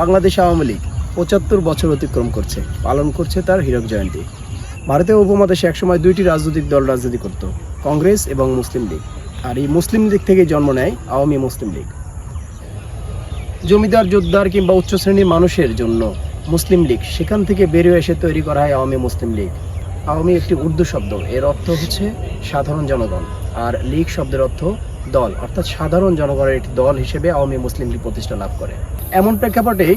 বাংলাদেশ আওয়ামী লীগ পঁচাত্তর বছর অতিক্রম করছে, পালন করছে তার হীরক জয়ন্তী। ভারতীয় উপমহাদেশে একসময় দুইটি রাজনৈতিক দল রাজনীতি করত, কংগ্রেস এবং মুসলিম লীগ। আর এই মুসলিম লীগ থেকে জন্ম নেয় আওয়ামী মুসলিম লীগ। জমিদার যোদ্ধার কিংবা উচ্চ শ্রেণির মানুষের জন্য মুসলিম লীগ সেখান থেকে বেরিয়ে এসে তৈরি করা হয় আওয়ামী মুসলিম লীগ। আওয়ামী একটি উর্দু শব্দ, এর অর্থ হচ্ছে সাধারণ জনগণ। আর লীগ শব্দের অর্থ দল, অর্থাৎ সাধারণ জনগণের একটি দল হিসেবে আওয়ামী মুসলিম লীগ প্রতিষ্ঠা লাভ করে। এমন প্রেক্ষাপটে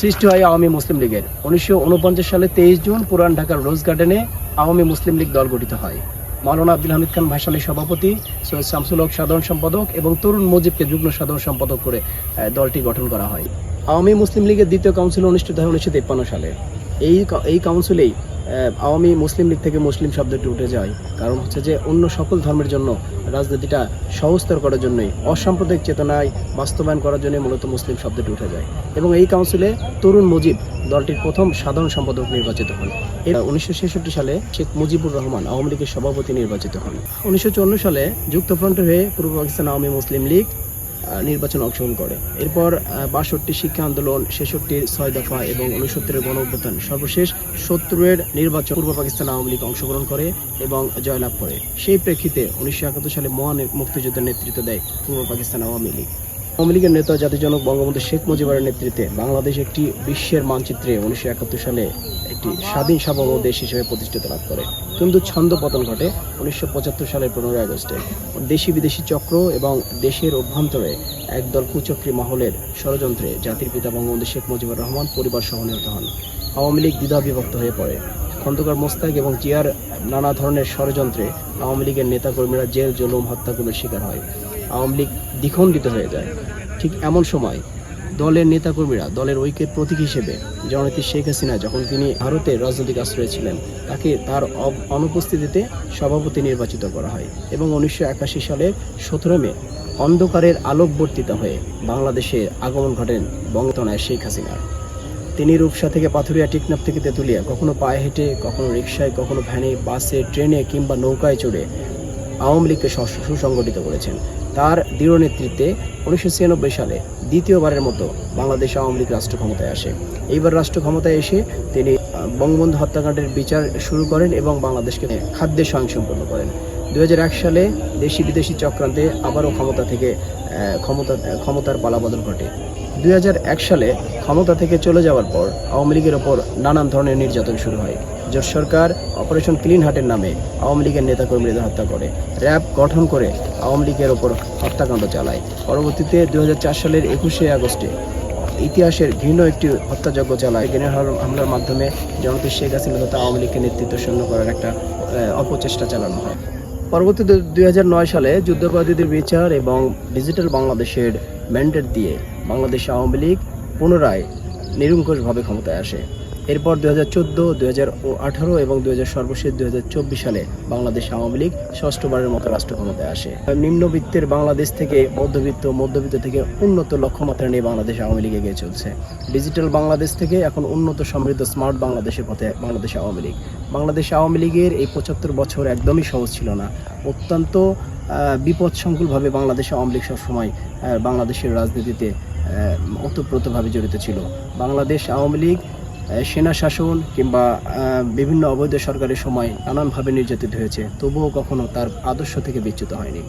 সৃষ্টি হয় আওয়ামী মুসলিম লীগের। উনিশশো উনপঞ্চাশ সালে তেইশ জুন পুরান ঢাকার রোজ গার্ডেনে আওয়ামী মুসলিম লীগ দল গঠিত হয়। মাওলানা আব্দুল হামিদ খান ভাসানীর সভাপতি, সৈয়দ শামসুল হক সাধারণ সম্পাদক এবং তরুণ মুজিবকে যুগ্ম সাধারণ সম্পাদক করে দলটি গঠন করা হয়। আওয়ামী মুসলিম লীগের দ্বিতীয় কাউন্সিল অনুষ্ঠিত হয় উনিশশো তিপ্পান্ন সালে। এই এই কাউন্সিলেই আওয়ামী মুসলিম লীগ থেকে মুসলিম শব্দটি উঠে যায়। কারণ হচ্ছে যে অন্য সকল ধর্মের জন্য রাজনীতিটা সহস্তর করার জন্যই, অসাম্প্রদায়িক চেতনায় বাস্তবায়ন করার জন্য মূলত মুসলিম শব্দটি উঠে যায়। এবং এই কাউন্সিলে তরুণ মুজিব দলটির প্রথম সাধারণ সম্পাদক নির্বাচিত হন। এর উনিশশো সালে শেখ মুজিবুর রহমান আওয়ামী লীগের সভাপতি নির্বাচিত হন। উনিশশো চুয়ান্ন সালে যুক্তফ্রন্টের হয়ে পূর্ব পাকিস্তান আওয়ামী মুসলিম লীগ নির্বাচনে অংশগ্রহণ করে। এরপর বাষট্টি শিক্ষা আন্দোলন ছেষট্টির ছয় দফা এবং উনসত্তরের গণ অভ্যুত্থান সর্বশেষ সত্তরের নির্বাচন পূর্ব পাকিস্তান আওয়ামী লীগ অংশগ্রহণ করে এবং জয়লাভ করে। সেই প্রেক্ষিতে উনিশশো একাত্তর সালে মহান মুক্তিযুদ্ধের নেতৃত্ব দেয় পূর্ব পাকিস্তান আওয়ামী লীগ। আওয়ামী লীগের নেতা জাতিজনক বঙ্গবন্ধু শেখ মুজিবের নেতৃত্বে বাংলাদেশ একটি বিশ্বের মানচিত্রে উনিশশো একাত্তর সালে একটি স্বাধীন সার্বভৌম দেশ হিসেবে প্রতিষ্ঠিত লাভ করে। কিন্তু ছন্দ পতন ঘটে উনিশশো পঁচাত্তর সালের পনেরোই আগস্টে। দেশি বিদেশি চক্র এবং দেশের অভ্যন্তরে একদল কুচক্রী মহলের ষড়যন্ত্রে জাতির পিতা বঙ্গবন্ধু শেখ মুজিবুর রহমান পরিবার সহ নিহত হন। আওয়ামী লীগ দ্বিধা বিভক্ত হয়ে পড়ে। খন্দকার মোস্তাক এবং জিয়ার নানা ধরনের ষড়যন্ত্রে আওয়ামী লীগের নেতাকর্মীরা জেল, জুলুম, হত্যাগুলোর শিকার হয়। আওয়ামী লীগ দ্বিখণ্ডিত হয়ে যায়। ঠিক এমন সময় দলের নেতাকর্মীরা দলের ঐক্যের প্রতীক হিসেবে জননেত্রী শেখ হাসিনা যখন তিনি ভারতের রাজনৈতিক আশ্রয়ে ছিলেন, তাকে তার অনুপস্থিতিতে সভাপতি নির্বাচিত করা হয় এবং উনিশশো একাশি সালের সতেরো মে অন্ধকারের আলোকবর্তিত হয়ে বাংলাদেশে আগমন ঘটেন বঙ্গতনায় শেখ হাসিনার। তিনি রূপসা থেকে পাথুরিয়া টিকনাপ থেকে তেঁতুলিয়া কখনো পায়ে হেঁটে, কখনো রিক্সায় কখনো ভ্যানে, বাসে, ট্রেনে কিংবা নৌকায় চড়ে আওয়ামী লীগকে সুসংগঠিত করেছেন। তার দৃঢ় নেতৃত্বে উনিশশো ছিয়ানব্বই সালে দ্বিতীয়বারের মতো বাংলাদেশ আওয়ামী লীগ রাষ্ট্র ক্ষমতায় আসে। এইবার রাষ্ট্র ক্ষমতায় এসে তিনি বঙ্গবন্ধু হত্যাকাণ্ডের বিচার শুরু করেন এবং বাংলাদেশকে খাদ্যে স্বয়ংসম্পন্ন করেন। দুই হাজার এক সালে দেশি বিদেশি চক্রান্তে আবারও ক্ষমতা থেকে ক্ষমতা, ক্ষমতার পালাবদল ঘটে। দুই হাজার এক সালে ক্ষমতা থেকে চলে যাওয়ার পর আওয়ামী লীগের ওপর নানান ধরনের নির্যাতন শুরু হয়। জোট সরকার অপারেশন ক্লিন হার্টের নামে আওয়ামী লীগের নেতাকর্মীদের হত্যা করে। র্যাব গঠন করে আওয়ামী লীগের ওপর হত্যাকাণ্ড চালায়। পরবর্তীতে দুই হাজার চার সালের একুশে আগস্টে ইতিহাসের ভিন্ন একটি হত্যাযজ্ঞ চালায়। গ্রেনেড হামলার মাধ্যমে জনতা শেখ হাসিনা তথা আওয়ামী লীগকে নেতৃত্ব শূন্য করার একটা অপচেষ্টা চালানো হয়। পরবর্তীতে দুই হাজার নয় সালে যুদ্ধাপরাধীদের বিচার এবং ডিজিটাল বাংলাদেশের ম্যান্ডেট দিয়ে বাংলাদেশ আওয়ামী লীগ পুনরায় নিরঙ্কুশভাবে ক্ষমতায় আসে। এরপর দুই হাজার চোদ্দ, দুই হাজার আঠারো এবং দুই হাজার সর্বশেষ দুই হাজার চব্বিশ সালে বাংলাদেশ আওয়ামী লীগ ষষ্ঠবারের মতো রাষ্ট্র ক্ষমতায় আসে নিম্নবিত্তের বাংলাদেশ থেকে মধ্যবিত্ত মধ্যবিত্ত থেকে উন্নত লক্ষ্যমাত্রা নিয়ে বাংলাদেশ আওয়ামী লীগ এগিয়ে চলছে। ডিজিটাল বাংলাদেশ থেকে এখন উন্নত সমৃদ্ধ স্মার্ট বাংলাদেশের পথে বাংলাদেশ আওয়ামী লীগ। বাংলাদেশ আওয়ামী লীগের এই পঁচাত্তর বছর একদমই সহজ ছিল না। অত্যন্ত বিপদসংকুলভাবে বাংলাদেশ আওয়ামী লীগ সবসময় বাংলাদেশের রাজনীতিতে ওতপ্রোতভাবে জড়িত ছিল। বাংলাদেশ আওয়ামী লীগ সেনা শাসন কিংবা বিভিন্ন অবৈধ সরকারের সময় নানানভাবে নির্যাতিত হয়েছে, তবুও কখনো তার আদর্শ থেকে বিচ্যুত হয়নি।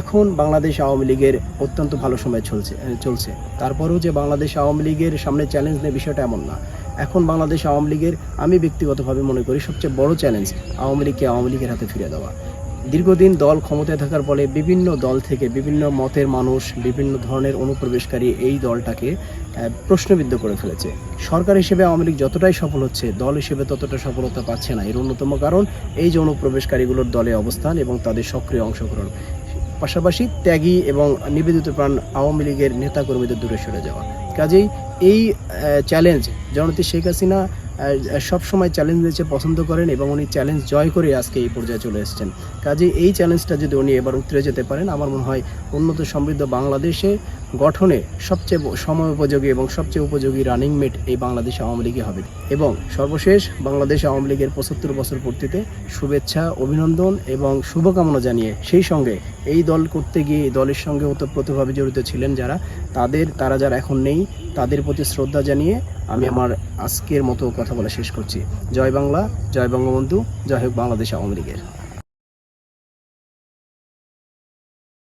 এখন বাংলাদেশ আওয়ামী লীগের অত্যন্ত ভালো সময় চলছে চলছে। তারপরেও যে বাংলাদেশ আওয়ামী লীগের সামনে চ্যালেঞ্জ নেই বিষয়টা এমন না। এখন বাংলাদেশ আওয়ামী লীগের, আমি ব্যক্তিগতভাবে মনে করি, সবচেয়ে বড় চ্যালেঞ্জ আওয়ামী লীগকে আওয়ামী লীগের হাতে ফিরে দেওয়া। দীর্ঘদিন দল ক্ষমতায় থাকার ফলে বিভিন্ন দল থেকে বিভিন্ন মতের মানুষ, বিভিন্ন ধরনের অনুপ্রবেশকারী এই দলটাকে প্রশ্নবিদ্ধ করে ফেলেছে। সরকার হিসেবে আওয়ামী লীগ যতটাই সফল হচ্ছে, দল হিসেবে ততটা সফলতা পাচ্ছে না। এর অন্যতম কারণ এই যে অনুপ্রবেশকারীগুলোর দলে অবস্থান এবং তাদের সক্রিয় অংশগ্রহণ। পাশাপাশি ত্যাগী এবং নিবেদিত প্রাণ আওয়ামী লীগের নেতাকর্মীদের দূরে সরে যাওয়া। কাজেই এই চ্যালেঞ্জ জনতি শেখ হাসিনা সব সময় চ্যালেঞ্জ দিতে পছন্দ করেন এবং উনি চ্যালেঞ্জ জয় করে আজকে এই পর্যায়ে চলে এসেছেন। কাজেই এই চ্যালেঞ্জটা যদি উনি এবার উতরে যেতে পারেন, আমার মনে হয় উন্নত সমৃদ্ধ বাংলাদেশে গঠনে সবচেয়ে সময় উপযোগী এবং সবচেয়ে উপযোগী রানিং মেট এই বাংলাদেশ আওয়ামী লীগই হবে। এবং সর্বশেষ বাংলাদেশ আওয়ামী লীগের পঁচাত্তর বছর পূর্তিতে শুভেচ্ছা, অভিনন্দন এবং শুভকামনা জানিয়ে সেই সঙ্গে এই দল করতে গিয়ে, এই দলের সঙ্গে ওতপ্রোতভাবে জড়িত ছিলেন যারা, তাদের, তারা যারা এখন নেই, তাদের প্রতি শ্রদ্ধা জানিয়ে আমি আমার আজকের মতো কথা বলা শেষ করছি। জয় বাংলা, জয় বঙ্গবন্ধু, জয় হোক বাংলাদেশ আওয়ামী লীগের।